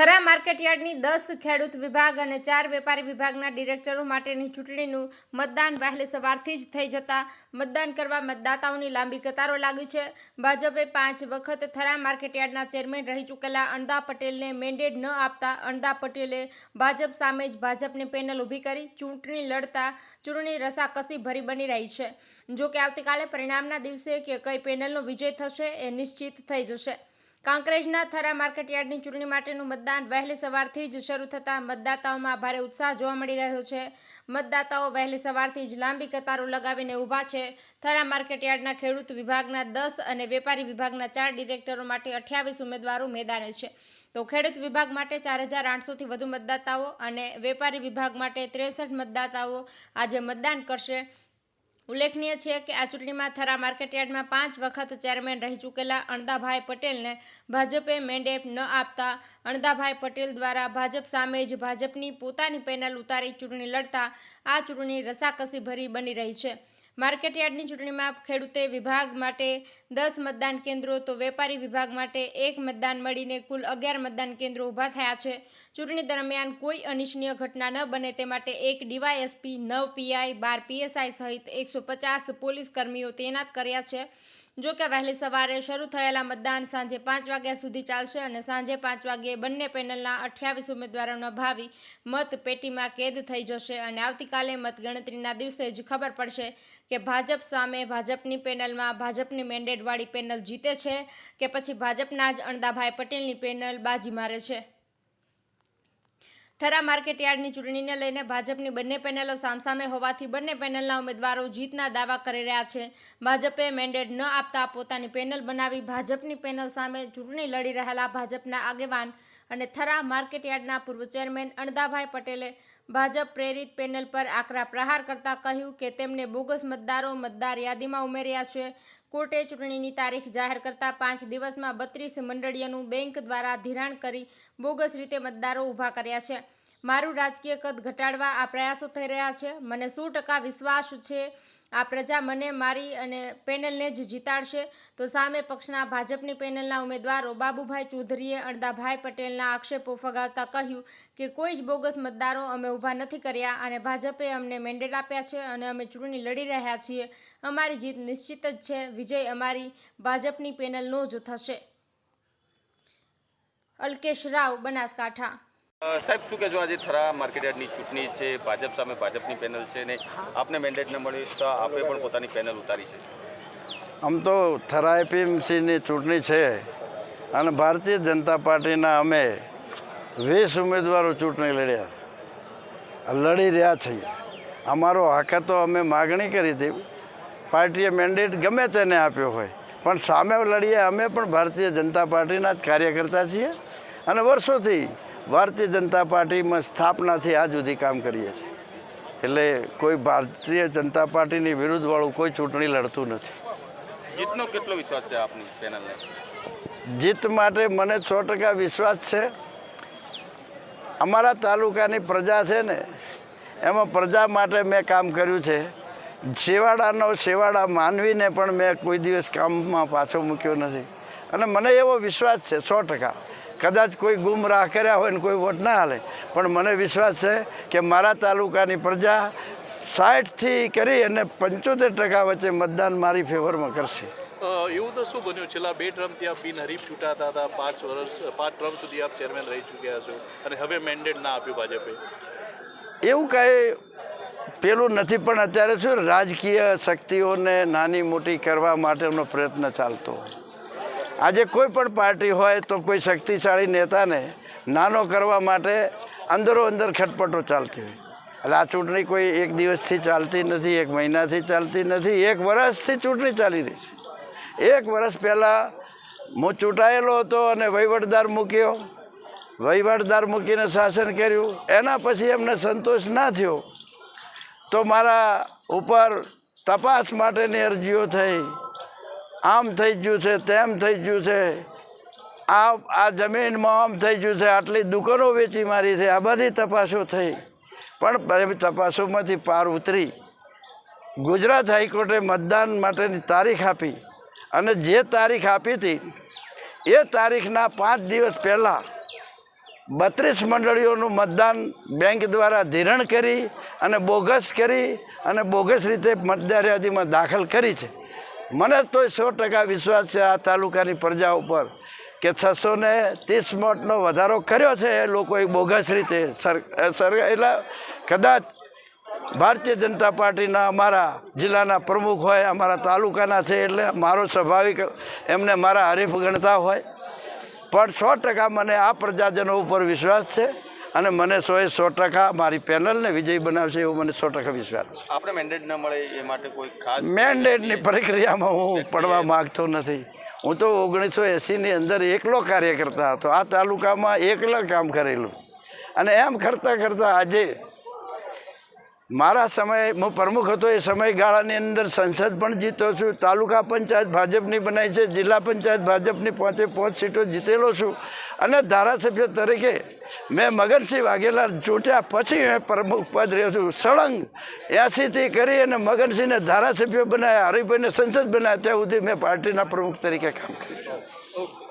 થરા માર્કેટયાર્ડની દસ ખેડૂત વિભાગ અને ચાર વેપારી વિભાગના ડિરેક્ટરો માટેની ચૂંટણીનું મતદાન વહેલી સવારથી જ થઈ જતા મતદાન કરવા મતદાતાઓની લાંબી કતારો લાગી છે. ભાજપે પાંચ વખત થરા માર્કેટયાર્ડના ચેરમેન રહી ચૂકેલા અણદા પટેલને મેન્ડેટ ન આપતા અણદા પટેલે ભાજપ સામે જ ભાજપની પેનલ ઊભી કરી ચૂંટણી લડતા ચૂંટણી રસાકસી ભરી બની રહી છે. જો કે આવતીકાલે પરિણામના દિવસે કે કઈ પેનલનો વિજય થશે એ નિશ્ચિત થઈ જશે. કાંકરેજના થરા માર્કેટયાર્ડની ચૂંટણી માટેનું મતદાન વહેલી સવારથી જ શરૂ થતાં મતદાતાઓમાં ભારે ઉત્સાહ જોવા મળી રહ્યો છે. મતદાતાઓ વહેલી સવારથી જ લાંબી કતારો લગાવીને ઊભા છે. થરા માર્કેટયાર્ડના ખેડૂત વિભાગના દસ અને વેપારી વિભાગના ચાર ડિરેક્ટરો માટે અઠ્યાવીસ ઉમેદવારો મેદાને છે. તો ખેડૂત વિભાગ માટે ચાર હજાર આઠસોથી વધુ મતદાતાઓ અને વેપારી વિભાગ માટે ત્રેસઠ મતદાતાઓ આજે મતદાન કરશે. ઉલ્લેખનીય છે કે આ ચૂંટણીમાં થરા માર્કેટયાર્ડમાં પાંચ વખત ચેરમેન રહી ચૂકેલા અણદાભાઈ પટેલને ભાજપે મેન્ડેટ ન આપતા અણદાભાઈ પટેલ દ્વારા ભાજપ સામે જ ભાજપની પોતાની પેનલ ઉતારી ચૂંટણી લડતા આ ચૂંટણી રસાકસી ભરી બની રહી છે. માર્કેટયાર્ડની ચૂંટણીમાં ખેડૂતે વિભાગ માટે દસ મતદાન કેન્દ્રો, તો વેપારી વિભાગ માટે એક મતદાન મળીને કુલ અગિયાર મતદાન કેન્દ્રો ઊભા થયા છે. ચૂંટણી દરમિયાન કોઈ અનિચ્છનીય ઘટના ન બને તે માટે એક ડીવાયએસપી, નવ પીઆઈ, બાર પીએસઆઈ સહિત એકસો પચાસ પોલીસ કર્મીઓ તૈનાત કર્યા છે. જો કે વહેલી સવારે શરૂ થયેલા મતદાન સાંજે પાંચ વાગ્યા સુધી ચાલશે અને સાંજે પાંચ વાગ્યે બંને પેનલના અઠ્યાવીસ ઉમેદવારોના ભાવિ મત પેટીમાં કેદ થઈ જશે અને આવતીકાલે મતગણતરીના દિવસે જ ખબર પડશે કે ભાજપ સામે ભાજપની પેનલમાં ભાજપની મેન્ડેટવાળી પેનલ જીતે છે કે પછી ભાજપના જ અણદાભાઈ પટેલની પેનલ બાજી મારે છે? થરા માર્કેટયાર્ડની ચૂંટણીને લઈને ભાજપની બંને પેનલો સામસામે હોવાથી બંને પેનલના ઉમેદવારો જીતના દાવા કરી રહ્યા છે. ભાજપે મેન્ડેટ ન આપતા પોતાની પેનલ બનાવી ભાજપની પેનલ સામે ચૂંટણી લડી રહેલા ભાજપના આગેવાન અને થરા માર્કેટયાર્ડના પૂર્વ ચેરમેન અણદાભાઈ પટેલે ભાજપ પ્રેરિત પેનલ પર આકરા પ્રહાર કરતા કહ્યું કે તેમને બોગસ મતદારો મતદાર યાદીમાં ઉમેર્યા છે. કોર્ટે ચૂંટણીની તારીખ જાહેર કરતા પાંચ દિવસમાં બત્રીસ મંડળીઓનું બેંક દ્વારા ધિરાણ કરી બોગસ રીતે મતદારો ઊભા કર્યા છે. મારું રાજકીય કદ ઘટાડવા આ પ્રયાસો થઈ રહ્યા છે. મને સો ટકા વિશ્વાસ છે. આ પ્રજા મને મારી અને પેનલને જ જીતાડશે. તો સામે પક્ષના ભાજપની પેનલના ઉમેદવારો બાબુભાઈ ચૌધરીએ અણદાભાઈ પટેલના આક્ષેપો ફગાવતા કહ્યું કે કોઈ જ બોગસ મતદારો અમે ઊભા નથી કર્યા અને ભાજપે અમને મેન્ડેટ આપ્યા છે અને અમે ચૂંટણી લડી રહ્યા છીએ. અમારી જીત નિશ્ચિત જ છે. વિજય અમારી ભાજપની પેનલનો જ થશે. અલ્કેશ રાવ, બનાસકાંઠા. સાહેબ, શું કહેશો? આજે થરા માર્કેટયાર્ડની ચૂંટણી છે, ભાજપ સામે ભાજપની પેનલ છે ને આપને મેન્ડેટ ન મળ્યું તો આપે પણ પોતાની પેનલ ઉતારી છે. આમ તો થરા એપીએમસીની ચૂંટણી છે અને ભારતીય જનતા પાર્ટીના અમે વીસ ઉમેદવારો ચૂંટણી લડ્યા. લડી રહ્યા છીએ. અમારો હક તો અમે માગણી કરી હતી. પાર્ટીએ મેન્ડેટ ગમે તેને આપ્યો હોય. પણ સામે લડીએ અમે પણ ભારતીય જનતા પાર્ટીના જ કાર્યકર્તા છીએ. અને વર્ષોથી ભારતીય જનતા પાર્ટીમાં સ્થાપનાથી આજ સુધી કામ કરીએ છીએ. એટલે કોઈ ભારતીય જનતા પાર્ટીની વિરુદ્ધવાળું કોઈ ચૂંટણી લડતું નથી. જીતનો કેટલો વિશ્વાસ છે આપની પેનલને? જીત માટે મને સો ટકા વિશ્વાસ છે. અમારા તાલુકાની પ્રજા છે ને એમાં પ્રજા માટે મેં કામ કર્યું છે. છેવાડાનો છેવાડા માનવીને પણ મેં કોઈ દિવસ કામમાં પાછો મૂક્યો નથી. અને મને એવો વિશ્વાસ છે સો ટકા. કદાચ કોઈ ગુમરાહ કર્યા હોય ને કોઈ વોટ ના હાલે. પણ મને વિશ્વાસ છે કે મારા તાલુકાની પ્રજા સાઠથી કરી અને પંચોતેર ટકા વચ્ચે મતદાન મારી ફેવરમાં કરશે. એવું તો શું બન્યું? છેલ્લા બે ટર્મથી આપ બિનહરીફ ચૂંટાતા હતા પાંચ વર્ષ પાંચ ટર્મ સુધી આપ ચેરમેન રહી ચૂક્યા છો અને હવે મેન્ડેટ ના આપ્યું ભાજપે. એવું કાંઈ પેલું નથી પણ અત્યારે શું રાજકીય શક્તિઓને નાની મોટી કરવા માટેનો પ્રયત્ન ચાલતો આજે કોઈ પણ પાર્ટી હોય તો કોઈ શક્તિશાળી નેતાને નાનો કરવા માટે અંદરો અંદર ખટપટો ચાલતી હોય. એટલે આ ચૂંટણી કોઈ એક દિવસથી ચાલતી નથી, એક મહિનાથી ચાલતી નથી, એક વર્ષથી ચૂંટણી ચાલી રહી છે. એક વર્ષ પહેલાં હું ચૂંટાયેલો હતો અને વહીવટદાર મૂક્યો. વહીવટદાર મૂકીને શાસન કર્યું. એના પછી એમને સંતોષ ના થયો. તો મારા ઉપર તપાસ માટેની અરજીઓ થઈ. આમ થઈ ગયું છે, તેમ થઈ ગયું છે. આ આ જમીનમાં આમ થઈ ગયું છે, આટલી દુકાનો વેચી મારી છે, આ બધી તપાસો થઈ. પણ તપાસોમાંથી પાર ઉતરી. ગુજરાત હાઈકોર્ટે મતદાન માટેની તારીખ આપી. અને જે તારીખ આપી હતી, એ તારીખના પાંચ દિવસ પહેલાં બત્રીસ મંડળીઓનું મતદાન બેંક દ્વારા ધિરણ કરી અને બોગસ કરી અને બોગસ રીતે મતદાર યાદીમાં દાખલ કરી છે. મને તો સો ટકા વિશ્વાસ છે આ તાલુકાની પ્રજા ઉપર કે છસો ને ત્રીસ મોટનો વધારો કર્યો છે એ લોકોએ બોગસ રીતે. સર સર, એટલે કદાચ ભારતીય જનતા પાર્ટીના અમારા જિલ્લાના પ્રમુખ હોય, અમારા તાલુકાના છે એટલે મારો સ્વાભાવિક એમને મારા હરીફ ગણતા હોય. પણ સો ટકા મને આ પ્રજાજનો ઉપર વિશ્વાસ છે. અને મને સોએ સો ટકા મારી પેનલને વિજય બનાવશે એવો મને સો ટકા વિશ્વાસ છે. આપણે મેન્ડેટ ન મળે એ માટે કોઈ ખાસ મેન્ડેટની પ્રક્રિયામાં હું પડવા માગતો નથી. હું તો ઓગણીસો એંસીની અંદર એકલો કાર્યકર્તા હતો. આ તાલુકામાં એકલા કામ કરેલું. અને એમ કરતાં કરતાં આજે મારા સમયે હું પ્રમુખ હતો એ સમયગાળાની અંદર સંસદ પણ જીત્યો છું, તાલુકા પંચાયત ભાજપની બનાવી છે, જિલ્લા પંચાયત ભાજપની પાંચે પાંચ સીટો જીતેલો છું. અને ધારાસભ્ય તરીકે મેં મગનસિંહ વાઘેલા ચૂંટ્યા પછી મેં પ્રમુખ પદ રહ્યો છું. સળંગ એસીથી કરી અને મગનસિંહને ધારાસભ્ય બનાવ્યા હરિભાઈને સંસદ બનાવ્યા ત્યાં સુધી મેં પાર્ટીના પ્રમુખ તરીકે કામ કર્યું.